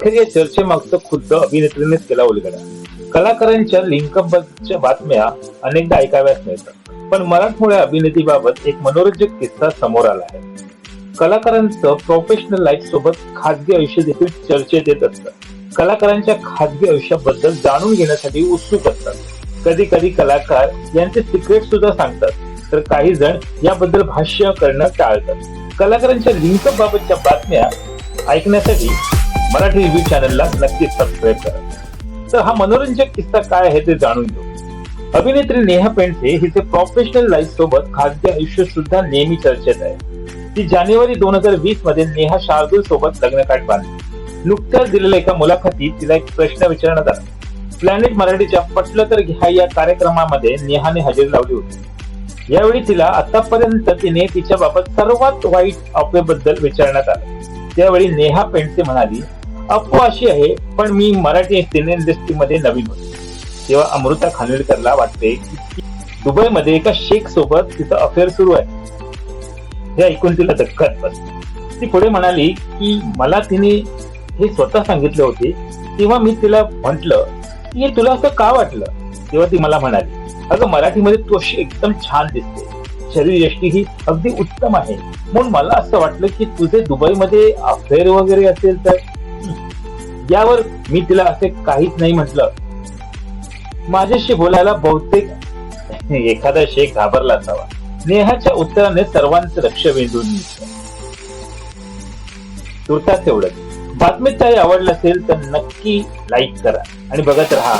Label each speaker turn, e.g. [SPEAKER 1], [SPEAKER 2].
[SPEAKER 1] अखेर या चर्चेमागचं खुद्द अभिनेत्रीनेच केला उलगडा कलाकारांच्या लिंकअपच्या बातम्या अनेकदा ऐकाव्यास मिळतात. पण मराठमोळ्या अभिनेतीबाबत एक मनोरंजक किस्सा समोर आला आहे. कलाकारांचं प्रोफेशनल लाईफ सोबत खाजगी आयुष्य देखील चर्चेत येत असतात. कलाकारांच्या खाजगी आयुष्याबद्दल जाणून घेण्यासाठी उत्सुक असतात. कधी कधी कलाकार यांचे सिक्रेट सुद्धा सांगतात. तर काही जण याबद्दल भाष्य करणं टाळतात. कलाकारांच्या लिंकअप बाबतच्या बातम्या ऐकण्यासाठी मराठी रिव्ह्यू चॅनलला नक्कीच सबस्क्राईब करा. तर हा मनोरंजक किस्सा काय आहे ते जाणून घेऊ. अभिनेत्री नेहा पेंडसे हिचे प्रोफेशनल लाईफ सोबत खाजगी आयुष्य सुद्धा नेहमी चर्चेत आहे. ती जानेवारी दोन हजार वीसमध्ये नेहा शार्दूल सोबत लग्नकाठ बांधली नुकत्याच दिलेल्या एका मुलाखतीत तिला एक प्रश्न विचारण्यात आला. प्लॅनेट मराठीच्या पटलं तर घ्या या कार्यक्रमामध्ये नेहाने हजेरी लावली होती. यावेळी तिला आतापर्यंत तिने तिच्या बाबत सर्वात वाईट अफवेबद्दल विचारण्यात आलं. त्यावेळी नेहा पेंडसे म्हणाली अफवा अशी आहे पण मी मराठी सिने इंडस्ट्रीमध्ये नवीन होते. तेव्हा अमृता खानविलकरला वाटते की दुबईमध्ये एका शेख सोबत तिचं अफेअर सुरू आहे. हे ऐकून तिला धक्काच बस ती पुढे म्हणाली की मला तिने हे स्वतः सांगितले होते तेव्हा मी तिला म्हंटल की हे तुला असं का वाटलं? तेव्हा ती मला म्हणाली अगं मराठीमध्ये तू एकदम छान दिसते. शरीर यष्टी ही अगदी उत्तम आहे. म्हणून मला असं वाटलं की तुझे दुबईमध्ये अफेअर वगैरे असेल तर यावर मी तिला असे काहीच नाही म्हटलं. माझ्याशी बोलायला बहुतेक एखादा शेख घाबरला असावा. नेहाच्या उत्तराने सर्वांचं लक्ष वेधून तुर्तास एवढंच बातमी काही आवडलं असेल तर नक्की लाईक करा. आणि बघत राहा.